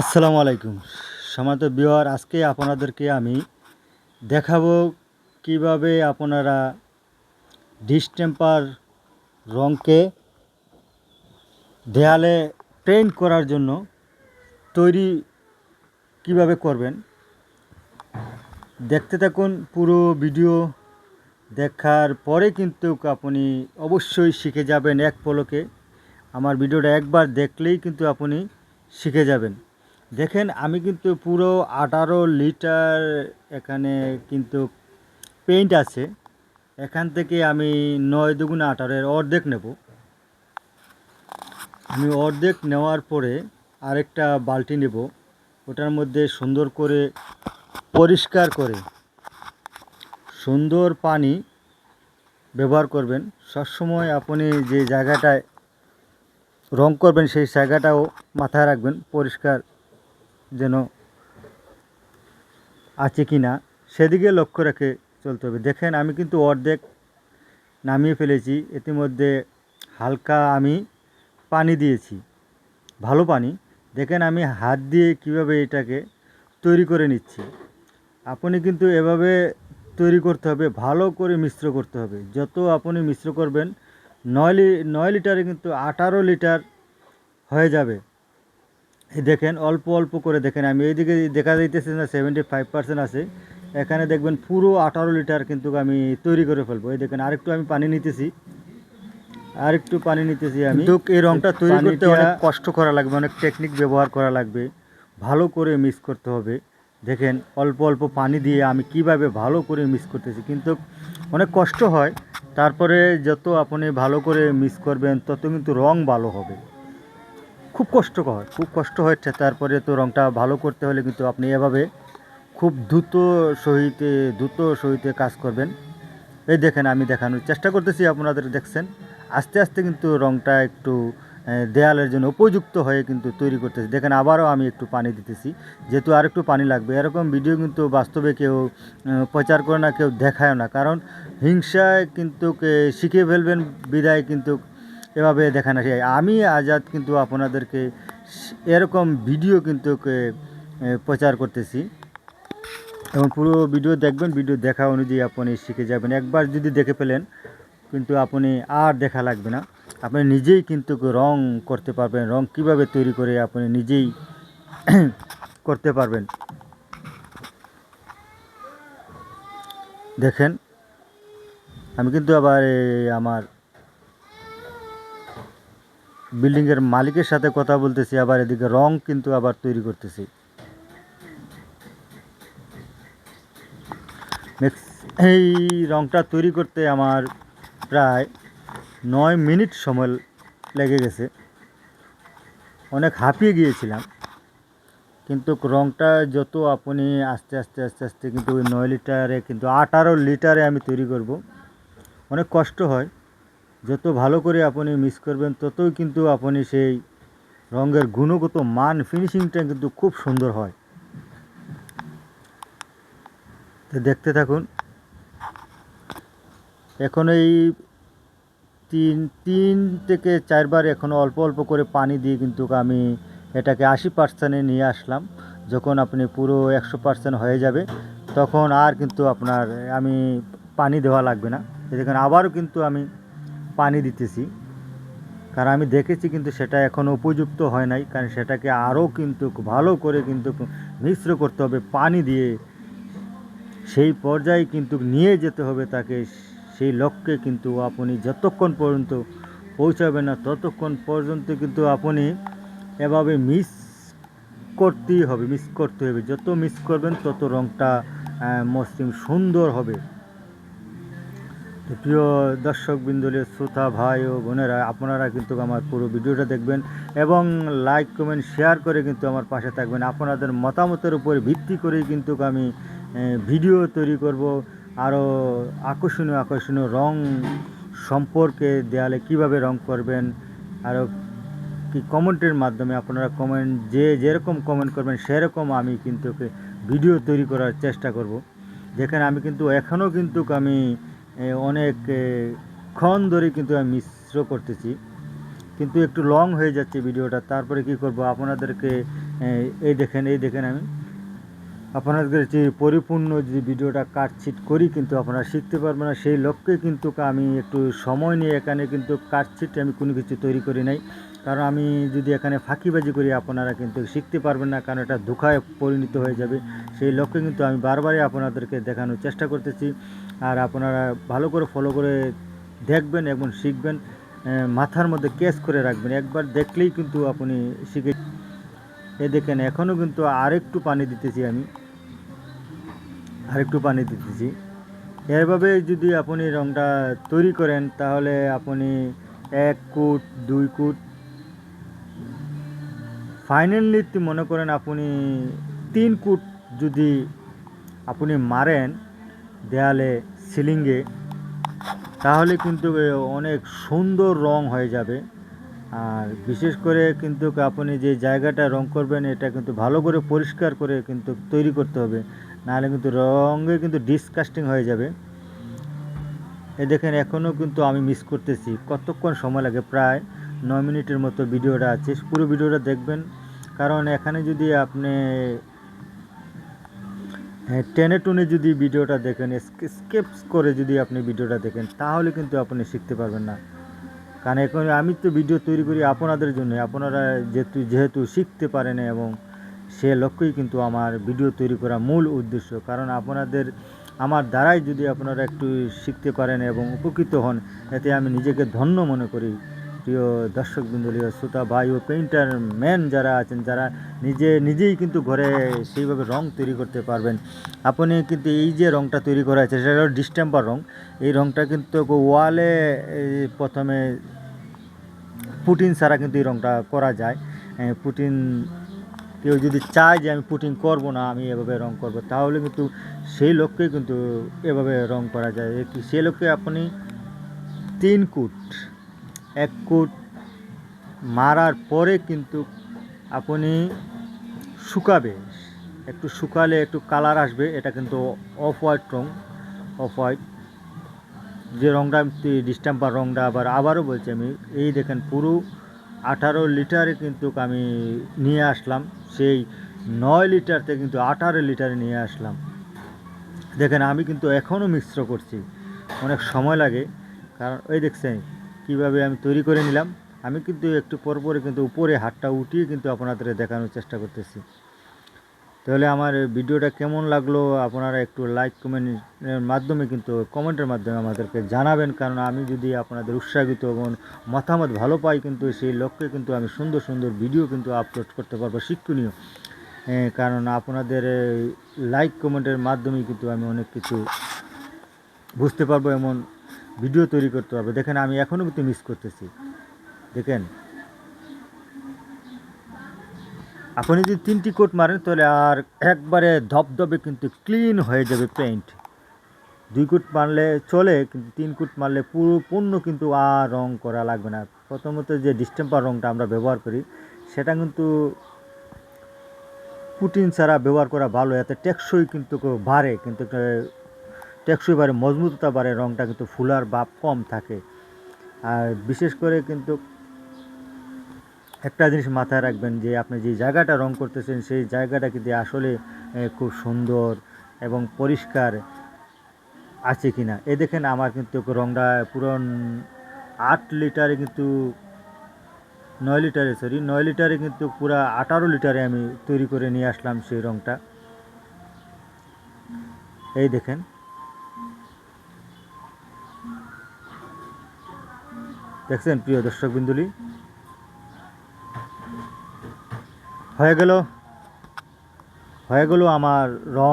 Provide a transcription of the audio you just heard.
আসসালামু আলাইকুম। সমাত বিহার আজকে আপনাদেরকে আমি দেখাবো কীভাবে আপনারা ডিস্টেম্পার রঙকে দেয়ালে পেইন্ট করার জন্য তৈরি কীভাবে করবেন। দেখতে থাকুন পুরো ভিডিও দেখার পরে কিন্তু আপনি অবশ্যই শিখে যাবেন এক পলকে। আমার ভিডিওটা একবার দেখলেই কিন্তু আপনি শিখে যাবেন। দেখেন, আমি কিন্তু পুরো আঠারো লিটার এখানে কিন্তু পেইন্ট আছে। এখান থেকে আমি নয় দুগুণ আঠারোর অর্ধেক নেব। আমি অর্ধেক নেওয়ার পরে আরেকটা বালতি নেব। ওটার মধ্যে সুন্দর করে পরিষ্কার করে সুন্দর পানি ব্যবহার করবেন। সবসময় আপনি যে জায়গাটায় রং করবেন, সেই জায়গাটাও মাথায় রাখবেন পরিষ্কার। যেন আছে কি না, সেদিকে লক্ষ্য রেখে চলতে হবে। দেখেন, আমি কিন্তু অর্ধেক নামিয়ে ফেলেছি। ইতিমধ্যে হালকা আমি পানি দিয়েছি, ভালো পানি। দেখেন, আমি হাত দিয়ে কীভাবে এটাকে তৈরি করে নিচ্ছি। আপনি কিন্তু এভাবে তৈরি করতে হবে, ভালো করে মিশ্র করতে হবে। যত আপনি মিশ্র করবেন, নয় লি, নয় লিটারে কিন্তু আঠারো লিটার হয়ে যাবে। দেখেন অল্প অল্প করে দেখেন। আমি এইদিকে দেখা যাইতেছে না সেভেন্টি ফাইভ পার্সেন্ট আছে। এখানে দেখবেন পুরো আঠারো লিটার কিন্তু আমি তৈরি করে ফেলব। এই দেখেন আরেকটু আমি পানি নিতেছি। আরেকটু পানি নিতেছি আমি। এই রংটা তৈরি করতে অনেক কষ্ট করা লাগবে অনেক টেকনিক ব্যবহার করা লাগবে। ভালো করে মিক্স করতে হবে। দেখেন অল্প অল্প পানি দিয়ে আমি কীভাবে ভালো করে মিক্স করতেছি। কিন্তু অনেক কষ্ট হয়। তারপরে যত আপনি ভালো করে মিক্স করবেন তত কিন্তু রং ভালো হবে। খুব কষ্টকর, খুব কষ্ট হচ্ছে। তারপরে তো রংটা ভালো করতে হলে কিন্তু আপনি এভাবে খুব দ্রুত সহিতে দ্রুত সহিতে কাজ করবেন। এই দেখেন, আমি দেখানোর চেষ্টা করতেছি, আপনাদের দেখছেন। আস্তে আস্তে কিন্তু রংটা একটু দেয়ালের জন্য উপযুক্ত হয়ে কিন্তু তৈরি করতেছি। দেখেন, আবারও আমি একটু পানি দিতেছি। যেহেতু আর একটু পানি লাগবে, এরকম ভিডিও কিন্তু বাস্তবে কেউ প্রচার করে না, কেউ দেখায় না। কারণ হিংসায় কিন্তু কে- শিখে ফেলবেন, বিদায় কিন্তু এভাবে দেখানো যায়। আমি আজাদ কিন্তু আপনাদেরকে এরকম ভিডিও কিন্তু প্রচার করতেছি। এবং পুরো ভিডিও দেখবেন, ভিডিও দেখা অনুযায়ী আপনি শিখে যাবেন। একবার যদি দেখে ফেলেন, কিন্তু আপনি আর দেখা লাগবে না। আপনি নিজেই কিন্তু রং করতে পারবেন, রং কীভাবে তৈরি করে আপনি নিজেই করতে পারবেন। দেখেন, আমি কিন্তু আবার আমার বিল্ডিংয়ের মালিকের সাথে কথা বলতেছি, আবার এদিকে রং কিন্তু আবার তৈরি করতেছি। এই রংটা তৈরি করতে আমার প্রায় নয় মিনিট সময় লেগে গেছে। অনেক হাঁপিয়ে গিয়েছিলাম। কিন্তু রংটা যত আপনি আস্তে আস্তে আস্তে আস্তে কিন্তু ওই নয় লিটারে, কিন্তু আঠারো লিটারে আমি তৈরি করব। অনেক কষ্ট হয়। যত ভালো করে আপনি মিক্স করবেন, ততই কিন্তু আপনি সেই রঙের গুণগত মান ফিনিশিংটা কিন্তু খুব সুন্দর হয়। তো দেখতে থাকুন। এখন এই তিন তিন থেকে চারবার এখনও অল্প অল্প করে পানি দিয়ে কিন্তু আমি এটাকে আশি পার্সেন্টে নিয়ে আসলাম। যখন আপনি পুরো একশো পার্সেন্ট হয়ে যাবে, তখন আর কিন্তু আপনার, আমি পানি দেওয়া লাগবে না। এই দেখুন, আবারও কিন্তু আমি পানি দিতেছি। কারণ আমি দেখেছি কিন্তু সেটা এখনও উপযুক্ত হয় নাই। কারণ সেটাকে আরও কিন্তু ভালো করে কিন্তু মিশ্র করতে হবে পানি দিয়ে। সেই পর্যায়ে কিন্তু নিয়ে যেতে হবে তাকে। সেই লক্ষ্যে কিন্তু আপনি যতক্ষণ পর্যন্ত পৌঁছাবেন না ততক্ষণ পর্যন্ত কিন্তু আপনি এভাবে মিস করতেই হবে, মিস করতে হবে। যত মিস করবেন তত রঙটা মসৃণ, সুন্দর হবে। প্রিয় দর্শক বিন্দুলের শ্রোতা, ভাই ও বোনেরা, আপনারা কিন্তু আমার পুরো ভিডিওটা দেখবেন এবং লাইক কমেন্ট শেয়ার করে কিন্তু আমার পাশে থাকবেন। আপনাদের মতামতের উপর ভিত্তি করেই কিন্তু আমি ভিডিও তৈরি করব। আরও আকর্ষণীয় আকর্ষণীয় রং সম্পর্কে দেয়ালে কীভাবে রং করবেন আরও কি কমেন্টের মাধ্যমে আপনারা কমেন্ট যে যেরকম কমেন্ট করবেন, সেরকম আমি কিন্তু ভিডিও তৈরি করার চেষ্টা করব। যেখানে আমি কিন্তু এখনও কিন্তু আমি অনেক ক্ষণ ধরে কিন্তু আমি মিশ্র করতেছি। কিন্তু একটু লং হয়ে যাচ্ছে ভিডিওটা, তারপরে কি করব? আপনাদেরকে এই- দেখেন, এই দেখেন আমি। আপনাদের যে পরিপূর্ণ যে ভিডিওটা কাটছিট করি কিন্তু আপনারা শিখতে পারবেন না, সেই লক্ষ্যে কিন্তু আমি একটু সময় নিয়ে এখানে কিন্তু কাটছিট আমি কোনো কিছু তৈরি করি নাই। কারণ আমি যদি এখানে ফাঁকিবাজি করি, আপনারা কিন্তু শিখতে পারবেন না, কারণ এটা দুঃখায় পরিণত হয়ে যাবে। সেই লক্ষ্যে কিন্তু আমি বারবারই আপনাদেরকে দেখানোর চেষ্টা করতেছি। আর আপনারা ভালো করে ফলো করে দেখবেন এবং শিখবেন মাথার মধ্যে ক্যাচ করে রাখবেন। একবার দেখলেই কিন্তু আপনি শিখে এ দেখেন এখনও কিন্তু আরেকটু পানি দিতেছি আমি। আরেকটু পানি দিতেছি। এভাবে যদি আপনি রংটা তৈরি করেন, তাহলে আপনি এক কুট, দুই কুট ফাইনালি মনে করেন আপনি তিন কুট যদি আপনি মারেন দেয়ালে সিলিংয়ে, তাহলে কিন্তু অনেক সুন্দর রং হয়ে যাবে। আর বিশেষ করে কিন্তু আপনি যে জায়গাটা রং করবেন, এটা কিন্তু ভালো করে পরিষ্কার করে কিন্তু তৈরি করতে হবে। নাহলে কিন্তু রঙে কিন্তু ডিসকাস্টিং হয়ে যাবে। এ দেখেন এখনও কিন্তু আমি মিস করতেছি। কতক্ষণ সময় লাগে? প্রায় নয় মিনিটের মতো ভিডিওটা আছে। পুরো ভিডিওটা দেখবেন। কারণ এখানে যদি আপনি হ্যাঁ টেনে টুনে যদি ভিডিওটা দেখেন স্কেপস করে যদি আপনি ভিডিওটা দেখেন, তাহলে কিন্তু আপনি শিখতে পারবেন না। কারণ এখন আমি তো ভিডিও তৈরি করি আপনাদের জন্য। আপনারা যেহেতু যেহেতু শিখতে পারেন এবং সে লক্ষ্যই কিন্তু আমার ভিডিও তৈরি করা মূল উদ্দেশ্য। কারণ আপনাদের, আমার দ্বারাই যদি আপনারা একটু শিখতে পারেন এবং উপকৃত হন, এতে আমি নিজেকে ধন্য মনে করি। প্রিয় দর্শক বিন্দুলীয় শ্রোতা, ভাই ও পেইন্টার ম্যান যারা আছেন, যারা নিজে নিজেই কিন্তু ঘরে সেইভাবে রং তৈরি করতে পারবেন। আপনি কিন্তু এই যে রংটা তৈরি করা আছে সেটা হলো ডিস্টেম্পার রং। এই রংটা কিন্তু ওয়ালে প্রথমে পুটিন ছাড়া কিন্তু এই রংটা করা যায়। পুটিন কেউ যদি চায় যে আমি পুটিং করব না, আমি এভাবে রং করব, তাহলে কিন্তু সেই লক্ষ্যে কিন্তু এভাবে রং করা যায়। সেই লক্ষ্যে আপনি তিন কুট এক কুট মারার পরে কিন্তু আপনি শুকাবে। একটু শুকালে একটু কালার আসবে, এটা কিন্তু অফ হোয়াইট রং, অফ হোয়াইট। যে রংটা ডিস্টাম্পার রংটা আবার আবারও বলছি আমি, এই দেখেন পুরো আঠারো লিটারে কিন্তু আমি নিয়ে আসলাম, সেই নয় লিটারতে কিন্তু আঠারো লিটারে নিয়ে আসলাম। দেখেন আমি কিন্তু এখনও মিশ্র করছি, অনেক সময় লাগে। কারণ ওই দেখছেন কীভাবে আমি তৈরি করে নিলাম, আমি কিন্তু একটু পর পরে কিন্তু উপরে হাতটা উঠিয়ে কিন্তু আপনাদের দেখানোর চেষ্টা করতেছি। তাহলে আমার ভিডিওটা কেমন লাগল আপনারা একটু লাইক কমেন্টের মাধ্যমে কিন্তু কমেন্টের মাধ্যমে আমাদেরকে জানাবেন, কারণ আমি যদি আপনাদের উৎসাহিত এবং মতামত ভালো পাই কিন্তু সেই লক্ষ্যে কিন্তু আমি সুন্দর সুন্দর ভিডিও কিন্তু আপলোড করতে পারব শিক্ষণীয়। কারণ আপনাদের লাইক কমেন্টের মাধ্যমে কিন্তু আমি অনেক কিছু বুঝতে পারব এমন ভিডিও তৈরি করতে পারব দেখেন, আমি এখনও কিন্তু মিস করতেছি। দেখেন। আপনি যদি তিনটি কোট মারেন, তাহলে আর একবারে ধপধপে কিন্তু ক্লিন হয়ে যাবে পেইন্ট দুই কোট মারলে চলে, কিন্তু তিন কোট মারলে পুরো পূর্ণ কিন্তু আর রং করা লাগবে না। প্রথমত যে ডিস্টেম্পার রংটা আমরা ব্যবহার করি, সেটা কিন্তু পুটিন ছাড়া ব্যবহার করা ভালো। এতে টেকসই কিন্তু বাড়ে, কিন্তু টেকসই বাড়ে মজবুততা বাড়ে রঙটা কিন্তু ফুলার ভাব কম থাকে। আর বিশেষ করে কিন্তু একটা জিনিস মাথায় রাখবেন যে, আপনি যে জায়গাটা রং করতেছেন, সেই জায়গাটা কিন্তু আসলে খুব সুন্দর এবং পরিষ্কার আছে কি না এ দেখেন আমার কিন্তু রংটা পুরো আট লিটারে কিন্তু নয় লিটারে সরি নয় লিটারে কিন্তু পুরা আঠারো লিটারে আমি তৈরি করে নিয়ে আসলাম সেই রংটা। এই দেখেন। দেখছেন প্রিয় দর্শক বিন্দুলি হয়ে গেল হয়ে গেল আমার রং।